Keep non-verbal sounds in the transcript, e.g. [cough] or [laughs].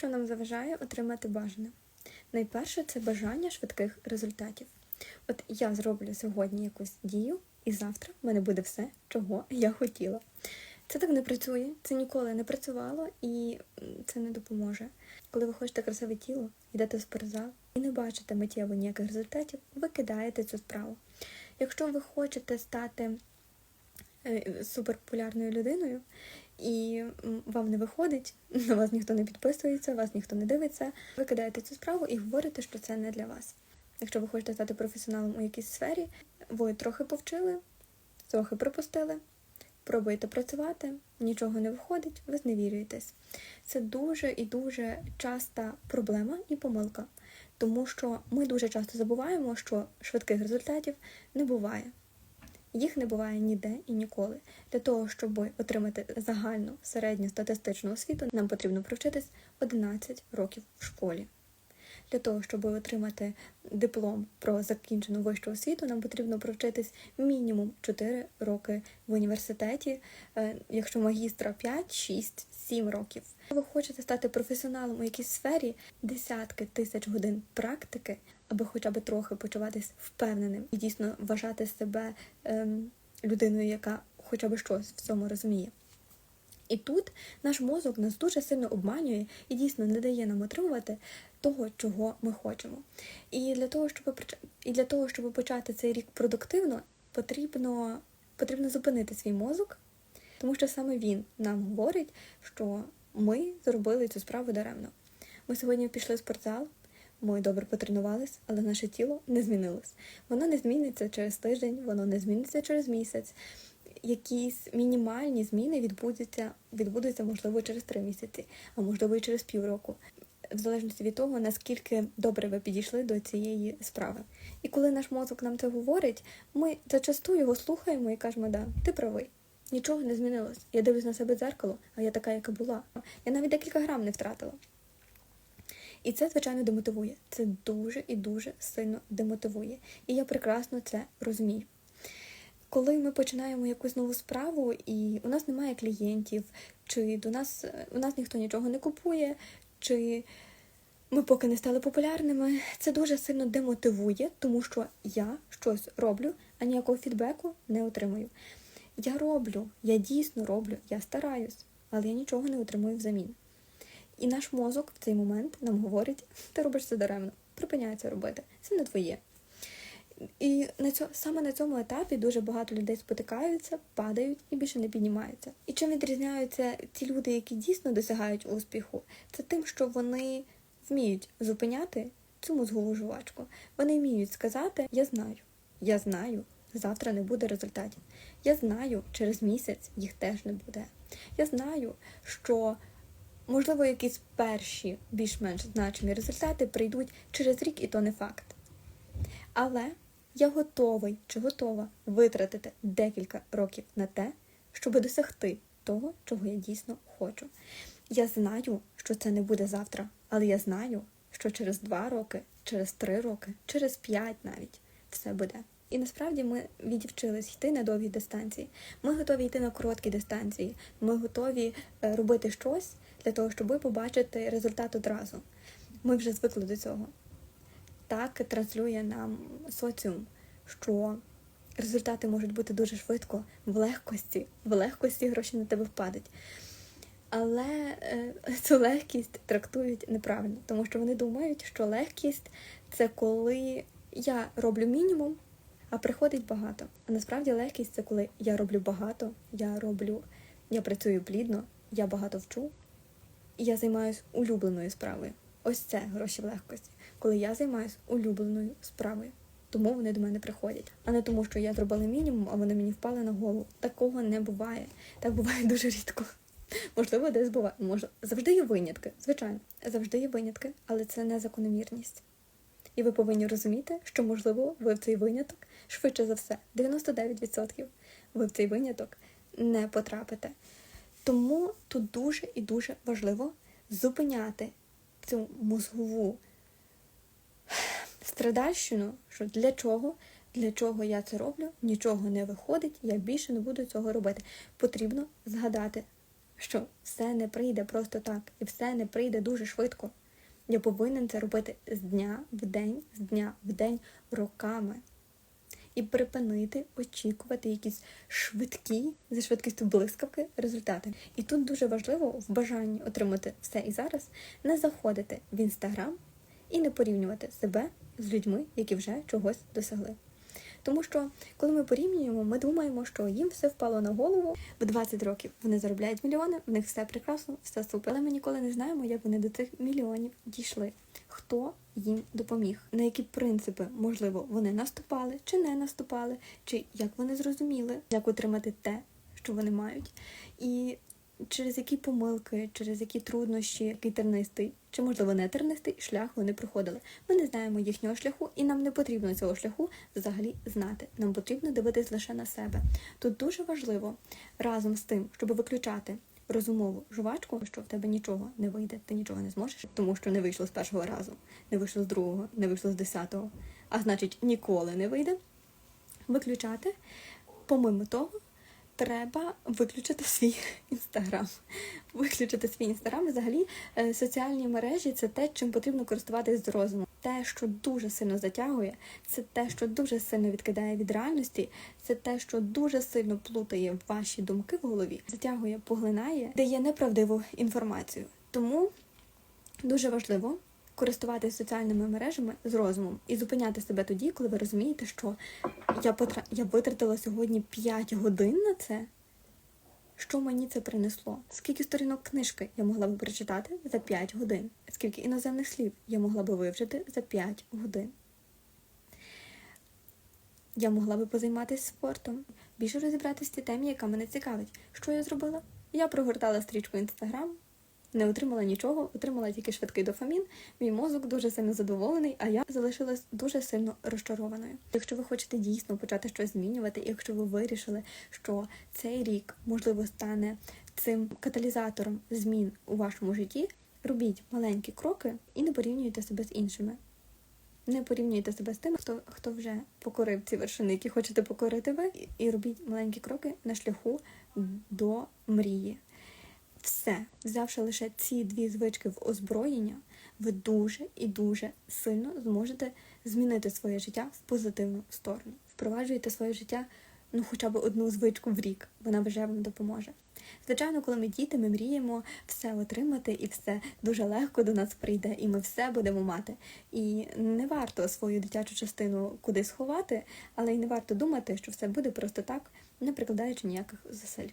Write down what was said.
що нам заважає отримати бажане. Найперше це бажання швидких результатів. От я зроблю сьогодні якусь дію, і завтра в мене буде все, чого я хотіла. Це так не працює, це ніколи не працювало і це не допоможе. Коли ви хочете красиве тіло, йдете в спортзал і не бачите миттєво ніяких результатів, ви кидаєте цю справу. Якщо ви хочете стати е, суперпопулярною людиною, і вам не виходить, [laughs] на вас ніхто не підписується, вас ніхто не дивиться, ви кидаєте цю справу і говорите, що це не для вас. Якщо ви хочете стати професіоналом у якійсь сфері, ви трохи повчили, трохи пропустили, пробуєте працювати, нічого не виходить, ви зневірюєтесь. Це дуже і дуже часта проблема і помилка, тому що ми дуже часто забуваємо, що швидких результатів не буває. Їх не буває ніде і ніколи. Для того, щоб отримати загальну середню статистичну освіту, нам потрібно провчитись 11 років в школі. Для того, щоб отримати диплом про закінчену вищу освіту, нам потрібно провчитись мінімум 4 роки в університеті, е, якщо магістра 5, 6, 7 років. Якщо ви хочете стати професіоналом у якійсь сфері, десятки тисяч годин практики, аби хоча б трохи почуватись впевненим і дійсно вважати себе ем, людиною, яка хоча б щось в цьому розуміє. І тут наш мозок нас дуже сильно обманює і дійсно не дає нам отримувати того, чого ми хочемо. І для того, щоб і для того, щоб почати цей рік продуктивно, потрібно, потрібно зупинити свій мозок, тому що саме він нам говорить, що ми зробили цю справу даремно. Ми сьогодні пішли в спортзал, ми добре потренувались, але наше тіло не змінилось. Воно не зміниться через тиждень, воно не зміниться через місяць. Якісь мінімальні зміни відбудуться, відбудуться, можливо, через три місяці, а можливо і через півроку, в залежності від того, наскільки добре ви підійшли до цієї справи. І коли наш мозок нам це говорить, ми зачасту його слухаємо і кажемо, да, ти правий. Нічого не змінилось. Я дивлюсь на себе дзеркало, а я така, яка була. Я навіть декілька грам не втратила. І це, звичайно, демотивує. Це дуже і дуже сильно демотивує. І я прекрасно це розумію. Коли ми починаємо якусь нову справу, і у нас немає клієнтів, чи до нас у нас ніхто нічого не купує, чи ми поки не стали популярними, це дуже сильно демотивує, тому що я щось роблю, а ніякого фідбеку не отримую. Я роблю, я дійсно роблю, я стараюсь, але я нічого не отримую взамін. І наш мозок в цей момент нам говорить: ти робиш це даремно, припиняй це робити, це не твоє. І на цьому, саме на цьому етапі дуже багато людей спотикаються, падають і більше не піднімаються. І чим відрізняються ті люди, які дійсно досягають успіху, це тим, що вони вміють зупиняти цю мозгову жувачку. Вони вміють сказати: Я знаю, я знаю, завтра не буде результатів. Я знаю, через місяць їх теж не буде. Я знаю, що можливо якісь перші більш-менш значимі результати прийдуть через рік, і то не факт. Але я готовий чи готова витратити декілька років на те, щоб досягти того, чого я дійсно хочу. Я знаю, що це не буде завтра, але я знаю, що через два роки, через три роки, через п'ять навіть все буде. І насправді ми відівчились йти на довгі дистанції. Ми готові йти на короткі дистанції. Ми готові е, робити щось для того, щоб побачити результат одразу. Ми вже звикли до цього так транслює нам соціум, що результати можуть бути дуже швидко, в легкості, в легкості гроші на тебе впадуть. Але е, цю легкість трактують неправильно, тому що вони думають, що легкість це коли я роблю мінімум, а приходить багато. А насправді легкість це коли я роблю багато, я роблю, я працюю плідно, я багато вчу, і я займаюся улюбленою справою. Ось це гроші в легкості, коли я займаюся улюбленою справою. Тому вони до мене приходять, а не тому, що я зробила мінімум, а вони мені впали на голову. Такого не буває. Так буває [laughs] дуже рідко. Можливо, десь буває. Може, завжди є винятки, звичайно, завжди є винятки, але це не закономірність. І ви повинні розуміти, що, можливо, ви в цей виняток, швидше за все, 99% ви в цей виняток не потрапите. Тому тут дуже і дуже важливо зупиняти цю мозгову страдальщину, що для чого, для чого я це роблю, нічого не виходить, я більше не буду цього робити. Потрібно згадати, що все не прийде просто так, і все не прийде дуже швидко. Я повинен це робити з дня в день, з дня в день, роками. І припинити очікувати якісь швидкі, за швидкістю блискавки результати. І тут дуже важливо в бажанні отримати все і зараз не заходити в інстаграм і не порівнювати себе з людьми, які вже чогось досягли. Тому що, коли ми порівнюємо, ми думаємо, що їм все впало на голову. В 20 років вони заробляють мільйони, в них все прекрасно, все супер. Але ми ніколи не знаємо, як вони до цих мільйонів дійшли. Хто їм допоміг, на які принципи, можливо, вони наступали чи не наступали, чи як вони зрозуміли, як отримати те, що вони мають, і через які помилки, через які труднощі, який тернистий, чи можливо не тернистий шлях вони проходили. Ми не знаємо їхнього шляху, і нам не потрібно цього шляху взагалі знати. Нам потрібно дивитись лише на себе. Тут дуже важливо разом з тим, щоб виключати розумову жувачку, що в тебе нічого не вийде, ти нічого не зможеш, тому що не вийшло з першого разу, не вийшло з другого, не вийшло з десятого, а значить ніколи не вийде. Виключати, помимо того, треба виключити свій інстаграм. Виключити свій інстаграм. Взагалі, е, соціальні мережі це те, чим потрібно користуватись з розуму. Те, що дуже сильно затягує, це те, що дуже сильно відкидає від реальності, це те, що дуже сильно плутає ваші думки в голові, затягує, поглинає, дає неправдиву інформацію. Тому дуже важливо користуватися соціальними мережами з розумом і зупиняти себе тоді, коли ви розумієте, що я потра... я витратила сьогодні 5 годин на це. Що мені це принесло? Скільки сторінок книжки я могла би прочитати за 5 годин? Скільки іноземних слів я могла би вивчити за 5 годин? Я могла би позайматися спортом, більше розібратися в тій темі, яка мене цікавить. Що я зробила? Я прогортала стрічку інстаграм, не отримала нічого, отримала тільки швидкий дофамін. Мій мозок дуже сильно задоволений, а я залишилась дуже сильно розчарованою. Якщо ви хочете дійсно почати щось змінювати, і якщо ви вирішили, що цей рік можливо стане цим каталізатором змін у вашому житті, робіть маленькі кроки і не порівнюйте себе з іншими. Не порівнюйте себе з тим, хто хто вже покорив ці вершини, які хочете покорити ви, і, робіть маленькі кроки на шляху до мрії. Все, взявши лише ці дві звички в озброєння, ви дуже і дуже сильно зможете змінити своє життя в позитивну сторону. Впроваджуйте своє життя ну хоча б одну звичку в рік, вона вже вам допоможе. Звичайно, коли ми діти, ми мріємо все отримати, і все дуже легко до нас прийде, і ми все будемо мати. І не варто свою дитячу частину кудись ховати, але й не варто думати, що все буде просто так, не прикладаючи ніяких зусиль.